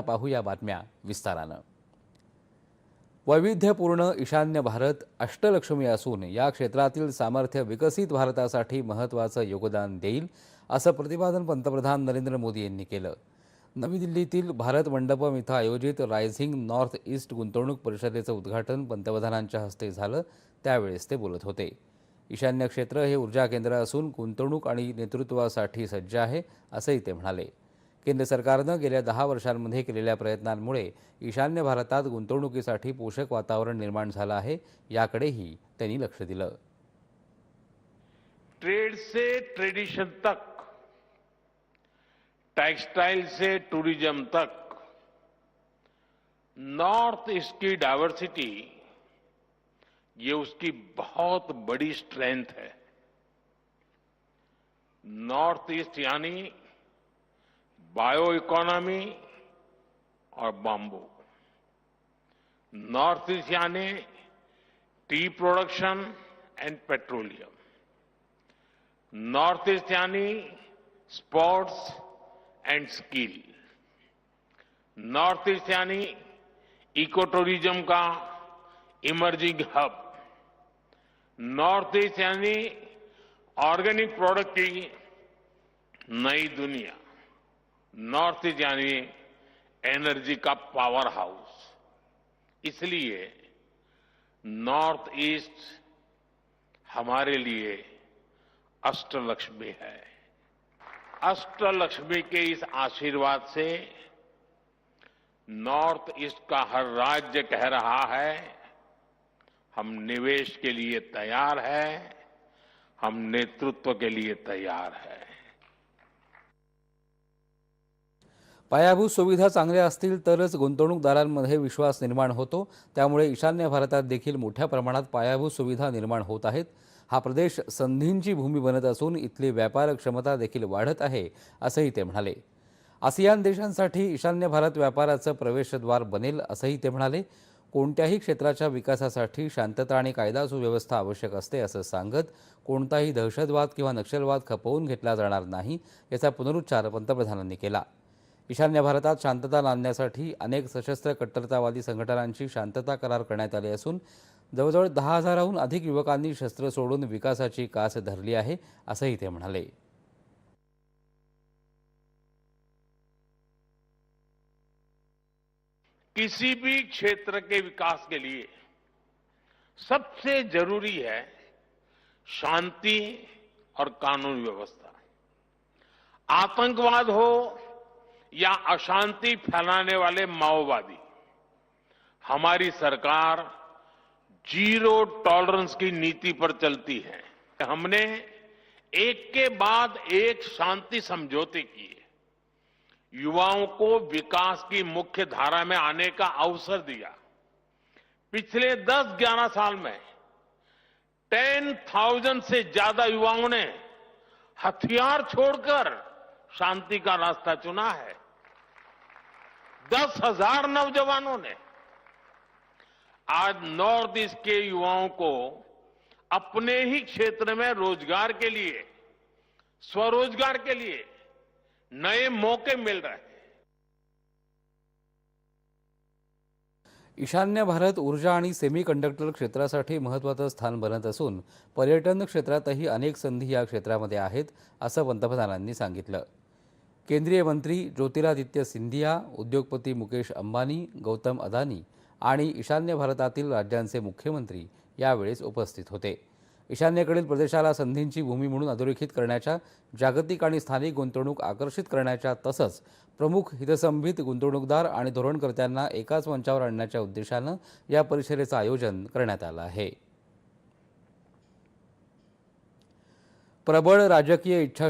पाहूया बातम्या विस्तारानं. वैविध्यपूर्ण ईशान्य भारत अष्टलक्ष्मी असून या क्षेत्रातील सामर्थ्य विकसित भारतासाठी महत्त्वाचं योगदान देईल असं प्रतिपादन पंतप्रधान नरेंद्र मोदी यांनी केलं. नवी दिल्लीतील भारत मंडपम इथं आयोजित रायझिंग नॉर्थ ईस्ट गुंतवणूक परिषदेचं उद्घाटन पंतप्रधानांच्या हस्ते झालं त्यावेळेस ते बोलत होते. ईशान्य क्षेत्र हे ऊर्जा केंद्र असून गुंतवणूक आणि नेतृत्वासाठी सज्ज आहे असंही ते म्हणाले. केंद्र सरकारनं गेल्या दहा वर्षांमध्ये केलेल्या प्रयत्नांमुळे ईशान्य भारतात गुंतवणुकीसाठी पोषक वातावरण निर्माण झालं आहे याकडेही त्यांनी लक्ष दिलं. ट्रेड से ट्रेडिशन तक टेक्सटाइल से टूरिज्म तक नॉर्थ ईस्ट की डाइवर्सिटी ये उसकी बहुत बड़ी स्ट्रेंथ है। नॉर्थ ईस्ट यानी बायो इकोनॉमी और बाम्बू नॉर्थ ईस्ट यानी tea production and petroleum north east यानी sports and skill north east यानी इको टूरिज़्म का इमर्जिंग हब नॉर्थ ईस्ट यानी ऑर्गेनिक प्रोडक्ट की नई दुनिया. नॉर्थ ईस्ट यानी एनर्जी का पावर हाउस। इसलिए नॉर्थ ईस्ट हमारे लिए अष्टलक्ष्मी है। अष्टलक्ष्मी के इस आशीर्वाद से नॉर्थ ईस्ट का हर राज्य कह रहा है, हम निवेश के लिए तैयार है, हम नेतृत्व के लिए तैयार है। पायाभूत सुविधा चांगल्या असतील तरच गुंतवणूकदारांमध्ये विश्वास निर्माण होतो. त्यामुळे ईशान्य भारतात देखील मोठ्या प्रमाणात पायाभूत सुविधा निर्माण होत आहेत. हा प्रदेश संधींची भूमी बनत असून इथली व्यापार क्षमता देखील वाढत आहे असंही ते म्हणाले. आसियान देशांसाठी ईशान्य भारत व्यापाराचं प्रवेशद्वार बनेल असंही ते म्हणाले. कोणत्याही क्षेत्राच्या विकासासाठी शांतता आणि कायदा सुव्यवस्था आवश्यक असते असं सांगत कोणताही दहशतवाद किंवा नक्षलवाद खपवून घेतला जाणार नाही याचा पुनरुच्चार पंतप्रधानांनी केला. ईशान्य भारतात शांतता नांदण्यासाठी अनेक सशस्त्र कट्टरतावादी संघटनांशी शांतता करार करण्यात आले असून जवळजवळ दहा हजाराहून अधिक युवकांनी शस्त्र सोडून विकासाची कास धरली आहे असंही ते म्हणाले. किसी भी क्षेत्र के विकास के लिए सबसे जरूरी है शांति और कानून व्यवस्था। आतंकवाद हो या अशांति फैलाने वाले माओवादी। हमारी सरकार ज़ीरो टॉलरेंस की नीति पर चलती है। हमने एक के बाद एक शांति समझौते किए। युवाओं को विकास की मुख्य धारा में आने का अवसर दिया। पिछले 10-11 साल में 10,000 से ज़्यादा युवाओं ने हथियार छोड़कर शांति का रास्ता चुना है। दस हजार नौजवानों ने आज नॉर्थ ईस्ट के युवाओं को अपने ही क्षेत्र में रोजगार के लिए स्वरोजगार के लिए नए मौके मिल रहे हैं। ईशान्य भारत ऊर्जा आणि सेमीकंडक्टर क्षेत्रासाठी महत्त्वाचं स्थान बनत असून पर्यटन क्षेत्रातही अनेक संधी या क्षेत्रामध्ये आहेत असं पंतप्रधानांनी सांगितलं. केंद्रीय मंत्री ज्योतिरादित्य सिंधिया उद्योगपती मुकेश अंबानी गौतम अदानी आणि ईशान्य भारतातील राज्यांचे मुख्यमंत्री यावेळेस उपस्थित होते. ईशान्येकडील प्रदेशाला संधींची भूमी म्हणून अधोरेखित करण्याच्या जागतिक आणि स्थानिक गुंतवणूक आकर्षित करण्याच्या तसंच प्रमुख हितसंभित गुंतवणूकदार आणि धोरणकर्त्यांना एकाच मंचावर आणण्याच्या उद्देशानं या परिषदेचं आयोजन करण्यात आलं आहे. प्रबळ राजकीय इच्छा